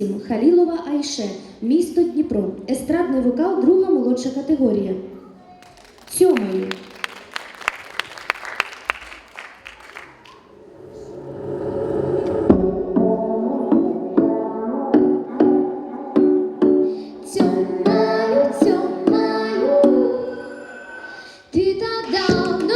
Халілова Айше, місто Дніпро, естрадний вокал, друга молодша категорія. Сьомої. Цьомаю, цьомаю, ти так давно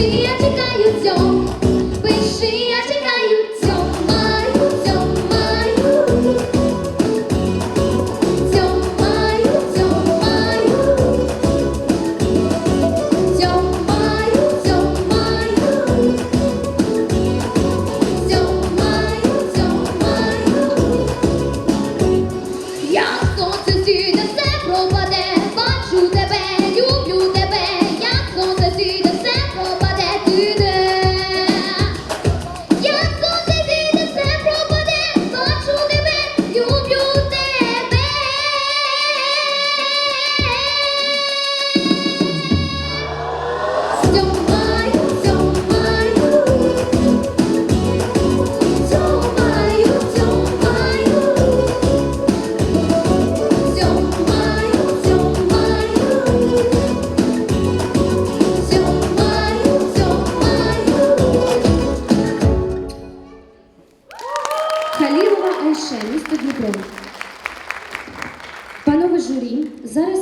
dia de caiu seu Халілова Айше, місто Дніпро. Панове журі, зараз.